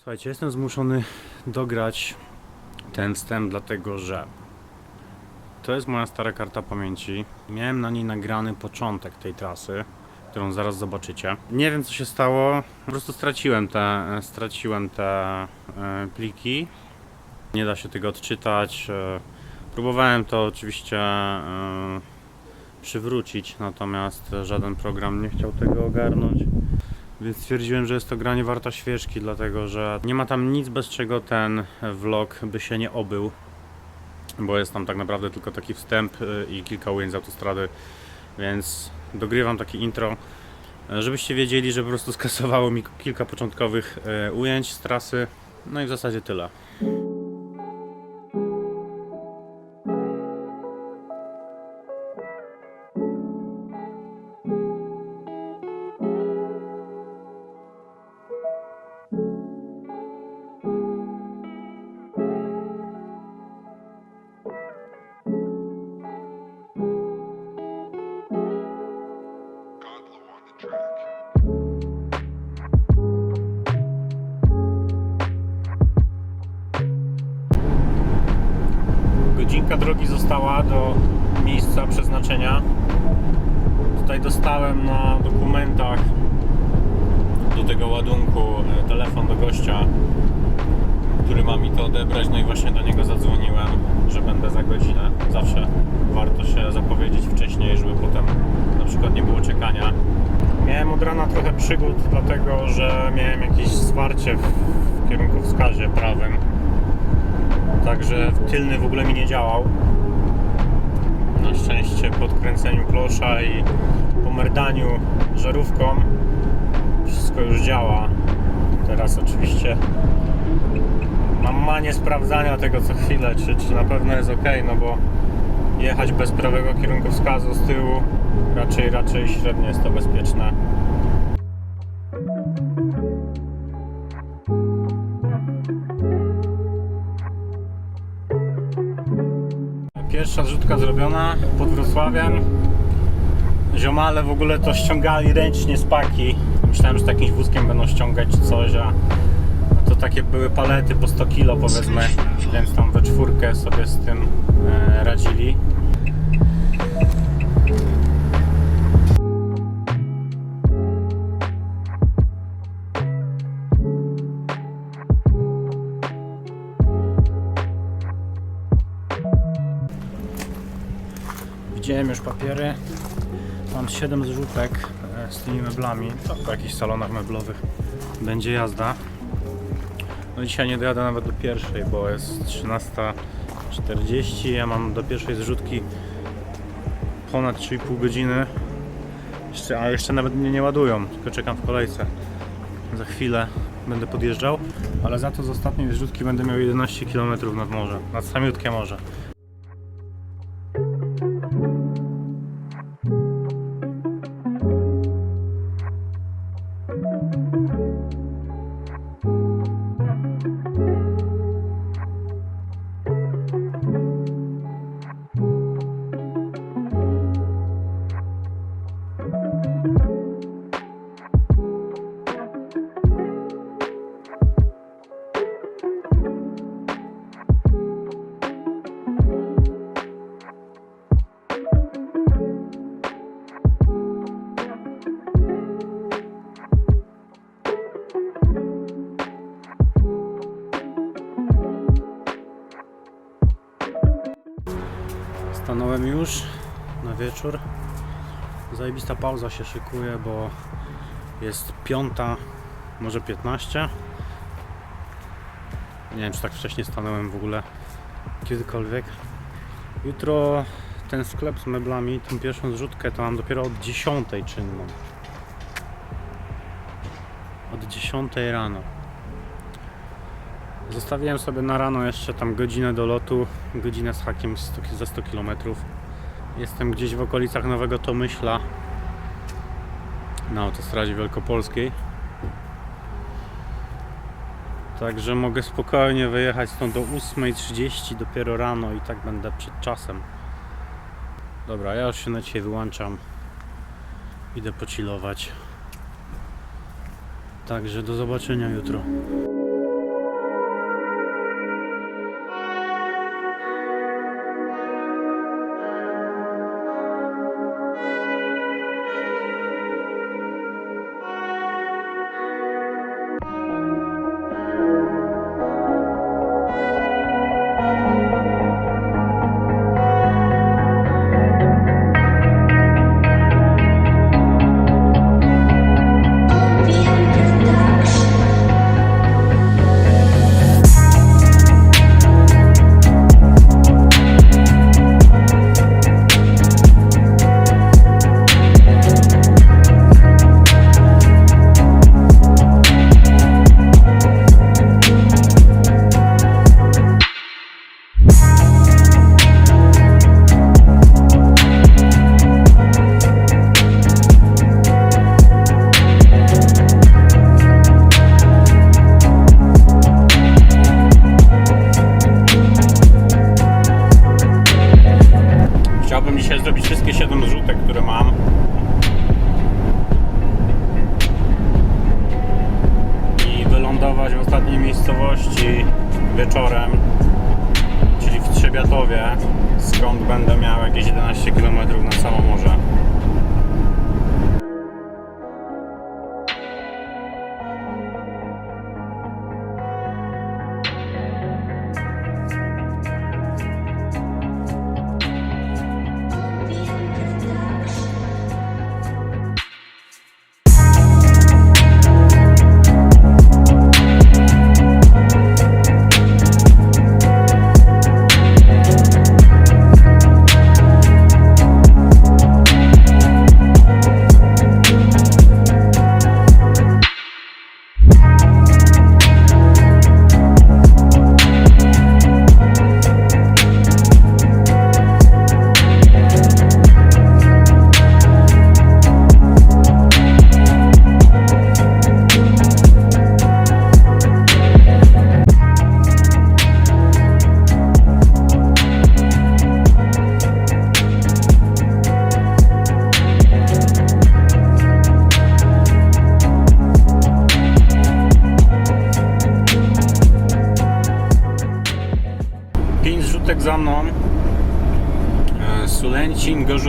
Słuchajcie, jestem zmuszony dograć ten wstęp, dlatego że to jest moja stara karta pamięci. Miałem na niej nagrany początek tej trasy, którą zaraz zobaczycie. Nie wiem co się stało, po prostu straciłem te, straciłem te e, pliki. Nie da się tego odczytać. e, Próbowałem to oczywiście e, przywrócić, natomiast żaden program nie chciał tego ogarnąć. Więc stwierdziłem, że jest to granie warta świeczki, dlatego że nie ma tam nic, bez czego ten vlog by się nie obył. Bo jest tam tak naprawdę tylko taki wstęp y, i kilka ujęć z autostrady, więc dogrywam takie intro, y, żebyście wiedzieli, że po prostu skasowało mi kilka początkowych y, ujęć z trasy. No i w zasadzie tyle. Do miejsca przeznaczenia. Tutaj dostałem na dokumentach do tego ładunku e, telefon do gościa, który ma mi to odebrać. No i właśnie do niego zadzwoniłem, że będę za godzinę. Zawsze warto się zapowiedzieć wcześniej, żeby potem na przykład nie było czekania. Miałem od rana trochę przygód, dlatego że miałem jakieś zwarcie w kierunkowskazie prawym. Także tylny w ogóle mi nie działał. Na szczęście po odkręceniu klosza i po merdaniu żarówką wszystko już działa. Teraz oczywiście mam manię sprawdzania tego co chwilę, czy, czy na pewno jest ok, no bo jechać bez prawego kierunkowskazu z tyłu raczej, raczej średnio jest to bezpieczne. Pierwsza zrzutka zrobiona pod Wrocławiem. Ziomale w ogóle to ściągali ręcznie z paki. Myślałem, że takim wózkiem będą ściągać coś, a to takie były palety po 100 kilo powiedzmy, więc tam we czwórkę sobie z tym e, radzili. Widziałem już papiery. Mam 7 zrzutek e, z tymi meblami. To po jakichś salonach meblowych będzie jazda. No dzisiaj nie dojadę nawet do pierwszej, bo jest 13.40. Ja mam do pierwszej zrzutki ponad 3,5 godziny. Jeszcze, a jeszcze nawet mnie nie ładują, tylko czekam w kolejce. Za chwilę będę podjeżdżał, ale za to z ostatniej zrzutki będę miał 11 km nad morze, nad samiutkie morze. Stanąłem już na wieczór. Zajebista pauza się szykuje, bo jest piąta, może 15. Nie wiem, czy tak wcześnie stanąłem w ogóle kiedykolwiek. Jutro ten sklep z meblami, tą pierwszą zrzutkę to mam dopiero od 10 czynną. Od 10 rano. Zostawiłem sobie na rano jeszcze tam godzinę do lotu, godzinę z hakiem 100, za 100 km. Jestem gdzieś w okolicach Nowego Tomyśla na autostradzie wielkopolskiej. Także mogę spokojnie wyjechać stąd do 8.30 dopiero rano i tak będę przed czasem. Dobra, ja już się na dzisiaj wyłączam. Idę pocilować. Także do zobaczenia jutro. Wieczorem, czyli w Trzebiatowie, skąd będę miał jakieś 11 km na samo morze.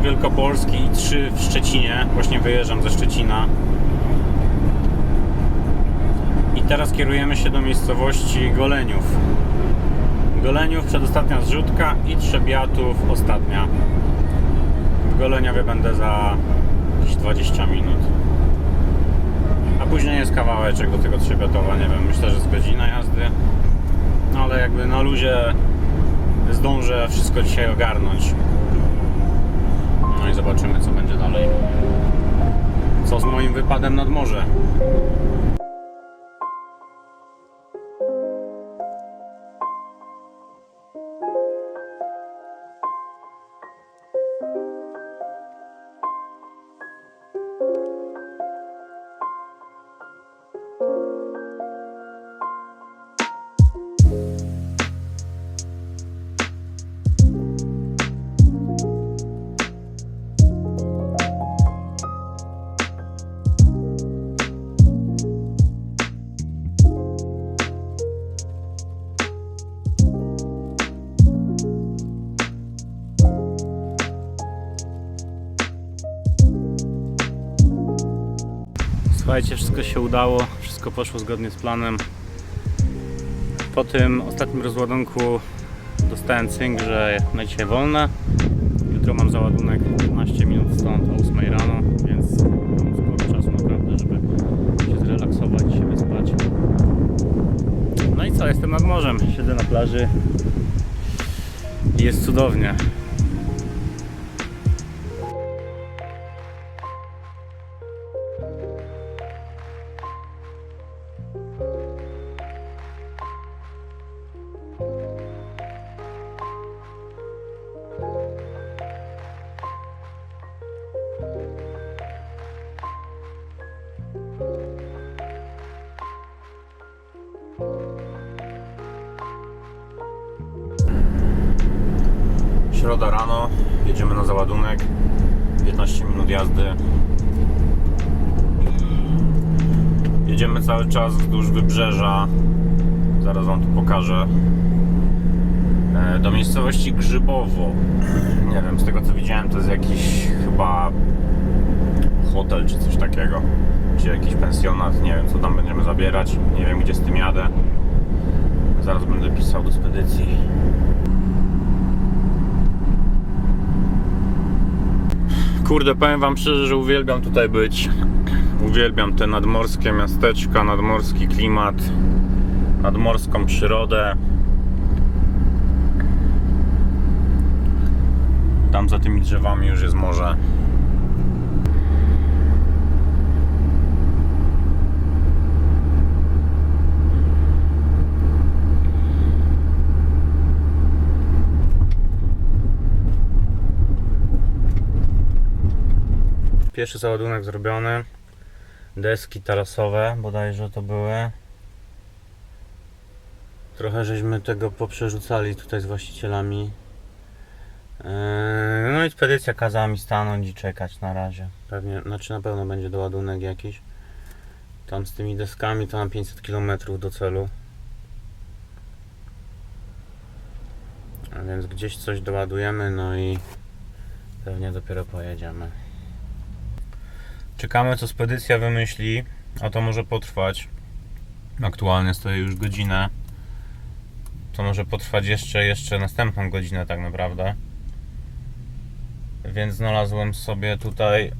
Wielkopolski i trzy w Szczecinie. Właśnie wyjeżdżam ze Szczecina. I teraz kierujemy się do miejscowości Goleniów. Goleniów przedostatnia zrzutka i Trzebiatów ostatnia. W Goleniowie będę za jakieś 20 minut. A później jest kawałeczek do tego Trzebiatowa, nie wiem, myślę, że z godzina jazdy. No ale jakby na luzie zdążę wszystko dzisiaj ogarnąć. No i zobaczymy, co będzie dalej. Co z moim wypadem nad morze. Słuchajcie, wszystko się udało, wszystko poszło zgodnie z planem. Po tym ostatnim rozładunku dostałem cynk, że na dzisiaj wolne. Jutro mam załadunek 15 minut stąd o 8 rano, więc mam sporo czasu naprawdę, żeby się zrelaksować i się wyspać. No i co, jestem nad morzem, siedzę na plaży i jest cudownie. Środa rano, jedziemy na załadunek. 15 minut jazdy. Jedziemy cały czas wzdłuż wybrzeża. Zaraz Wam tu pokażę. E, Do miejscowości Grzybowo. Nie wiem, z tego co widziałem, to jest jakiś chyba hotel czy coś takiego. Czy jakiś pensjonat. Nie wiem, co tam będziemy zabierać. Nie wiem, gdzie z tym jadę. Zaraz będę pisał do spedycji. Kurde, powiem wam szczerze, że uwielbiam tutaj być. Uwielbiam te nadmorskie miasteczka, nadmorski klimat, nadmorską przyrodę. Tam za tymi drzewami już jest morze. Pierwszy załadunek zrobiony. Deski tarasowe bodajże to były. Trochę żeśmy tego poprzerzucali tutaj z właścicielami. Eee, No i spedycja kazała mi stanąć i czekać na razie. Pewnie, znaczy na pewno będzie doładunek jakiś. Tam z tymi deskami to na 500 km do celu. A więc gdzieś coś doładujemy, no i pewnie dopiero pojedziemy. Czekamy co spedycja wymyśli, a to może potrwać. Aktualnie stoję już godzinę. To może potrwać jeszcze, jeszcze następną godzinę tak naprawdę. Więc znalazłem sobie tutaj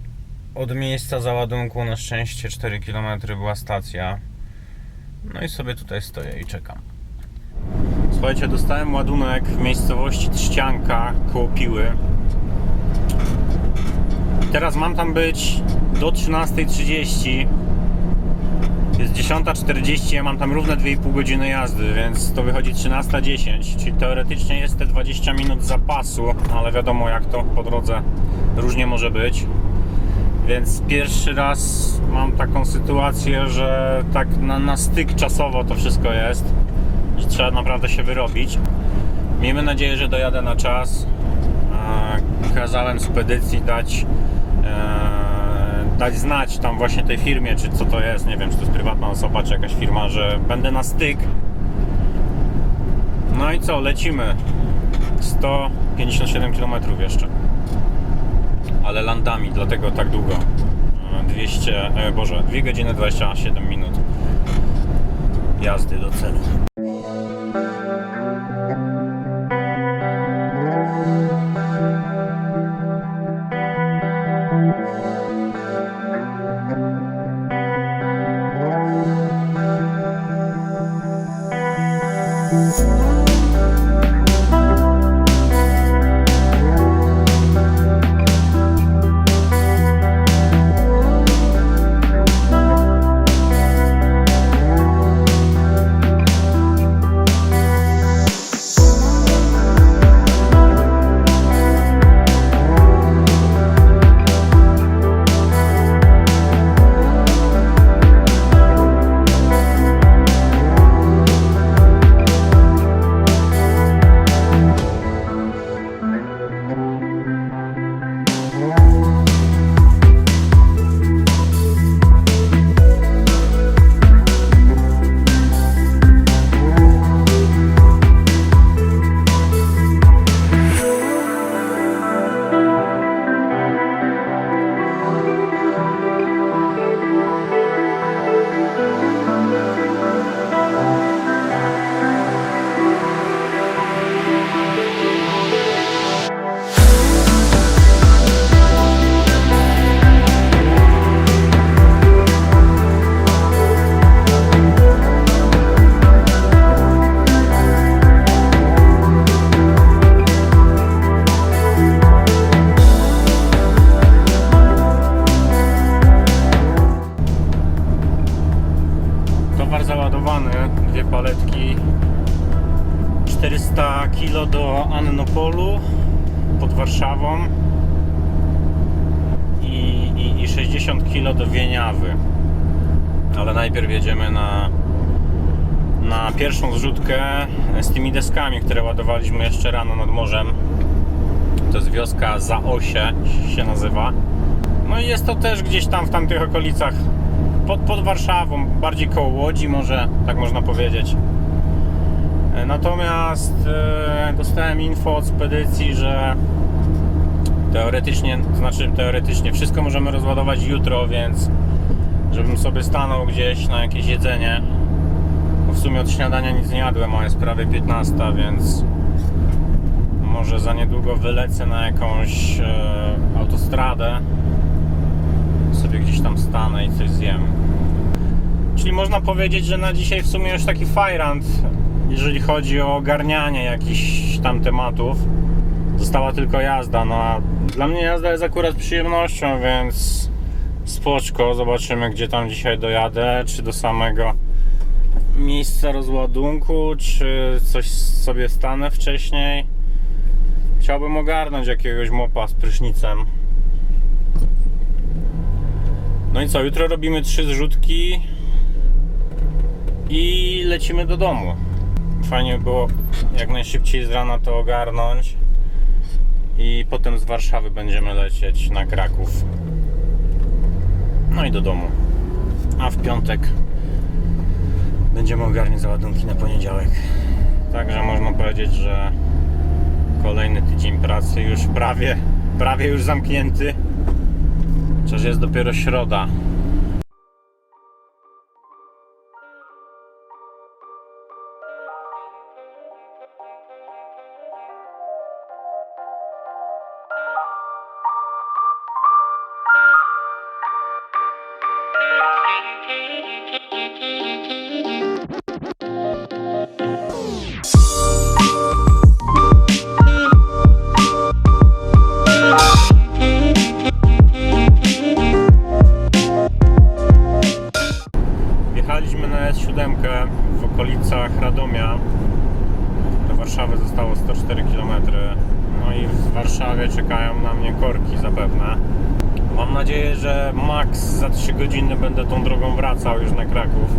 od miejsca załadunku na szczęście 4 km była stacja. No i sobie tutaj stoję i czekam. Słuchajcie, dostałem ładunek w miejscowości Trzcianka koło Piły. Teraz mam tam być do 13.30. Jest 10.40, ja mam tam równe 2,5 godziny jazdy, więc to wychodzi 13.10, czyli teoretycznie jest te 20 minut zapasu, ale wiadomo jak to po drodze różnie może być. Więc pierwszy raz mam taką sytuację, że tak na, na styk czasowo to wszystko jest, że trzeba naprawdę się wyrobić. Miejmy nadzieję, że dojadę na czas. Kazałem spedycji dać, dać znać tam właśnie tej firmie, czy co to jest, nie wiem, czy to jest prywatna osoba, czy jakaś firma, że będę na styk. No i co, lecimy. 157 km jeszcze ale landami, dlatego tak długo. E, 200, e, Boże, 2 godziny 27 minut jazdy do celu. Ładowaliśmy jeszcze rano nad morzem. To jest wioska Zaosie się nazywa. No i jest to też gdzieś tam w tamtych okolicach pod, pod Warszawą, bardziej koło Łodzi może, tak można powiedzieć. E, Natomiast e, dostałem info od spedycji, że teoretycznie, to znaczy teoretycznie wszystko możemy rozładować jutro, więc żebym sobie stanął gdzieś na jakieś jedzenie. Bo w sumie od śniadania nic nie jadłem, a jest prawie 15, więc może za niedługo wylecę na jakąś e, autostradę sobie gdzieś tam stanę i coś zjem. Czyli można powiedzieć, że na dzisiaj w sumie już taki fajrant, jeżeli chodzi o ogarnianie jakichś tam tematów. Została tylko jazda. No a dla mnie jazda jest akurat przyjemnością, więc spoczko. Zobaczymy, gdzie tam dzisiaj dojadę. Czy do samego miejsca rozładunku, czy coś sobie stanę wcześniej. Chciałbym ogarnąć jakiegoś mopa z prysznicem. No i co, jutro robimy trzy zrzutki i lecimy do domu. Fajnie by było jak najszybciej z rana to ogarnąć i potem z Warszawy będziemy lecieć na Kraków. No i do domu. a w piątek będziemy ogarniać załadunki na poniedziałek. Także można powiedzieć, że kolejny tydzień pracy już prawie, prawie już zamknięty. Chociaż jest dopiero środa. 3 godziny będę tą drogą wracał już na Kraków.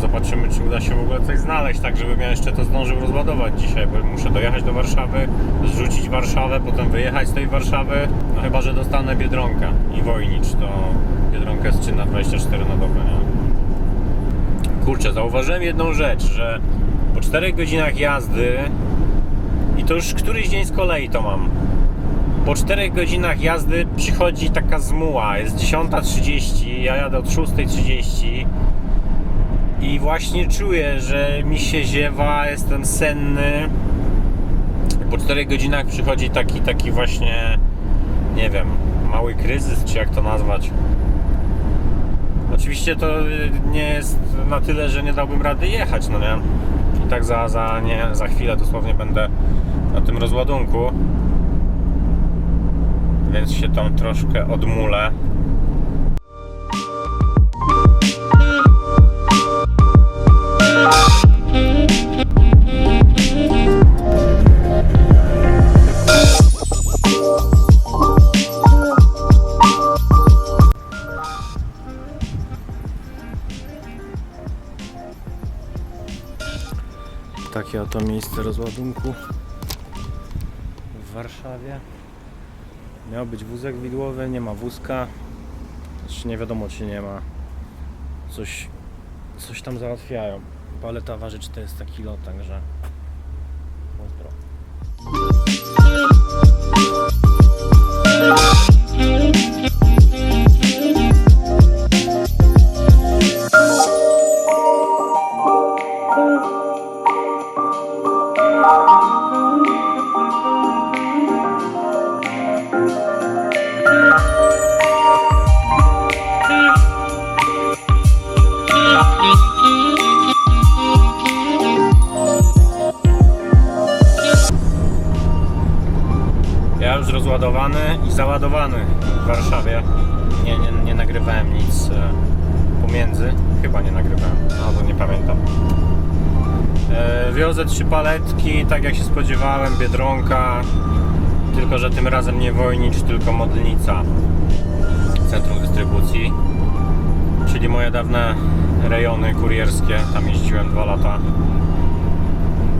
Zobaczymy, czy uda się w ogóle coś znaleźć, tak żebym ja jeszcze to zdążył rozładować dzisiaj, bo muszę dojechać do Warszawy, zrzucić Warszawę, potem wyjechać z tej Warszawy. No chyba, że dostanę Biedronka i Wojnicz, to Biedronka jest czynna 24 na dobę, nie? Kurczę, zauważyłem jedną rzecz, że po 4 godzinach jazdy i to już któryś dzień z kolei to mam. Po 4 godzinach jazdy przychodzi taka zmuła, jest 10.30, ja jadę od 6.30 i właśnie czuję, że mi się ziewa, jestem senny. Po 4 godzinach przychodzi taki, taki właśnie, nie wiem, mały kryzys, czy jak to nazwać. Oczywiście to y, nie jest na tyle, że nie dałbym rady jechać, no nie? I tak za, za, nie, za chwilę dosłownie będę na tym rozładunku. Więc się tam troszkę odmulę. Takie oto miejsce rozładunku w Warszawie. Miał być wózek widłowy, nie ma wózka. Znaczy nie wiadomo czy nie ma. Coś, coś tam załatwiają. Paleta waży 400 kg, także wiozę trzy paletki, tak jak się spodziewałem, Biedronka. Tylko, że tym razem nie Wojnicz, tylko Modlnica. Centrum dystrybucji. Czyli moje dawne rejony kurierskie. Tam jeździłem dwa lata.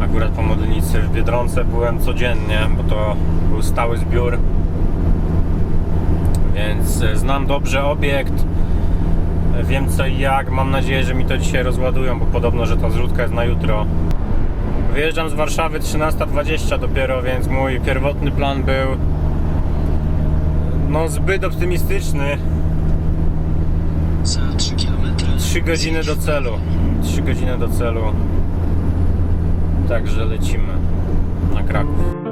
Akurat po Modlnicy w Biedronce byłem codziennie, bo to był stały zbiór. Więc e, znam dobrze obiekt. Wiem co i jak. Mam nadzieję, że mi to dzisiaj rozładują, bo podobno, że ta zrzutka jest na jutro. Wyjeżdżam z Warszawy 13.20 dopiero, więc mój pierwotny plan był no zbyt optymistyczny. Za 3 km. 3 godziny do celu. 3 godziny do celu. Także lecimy na Kraków.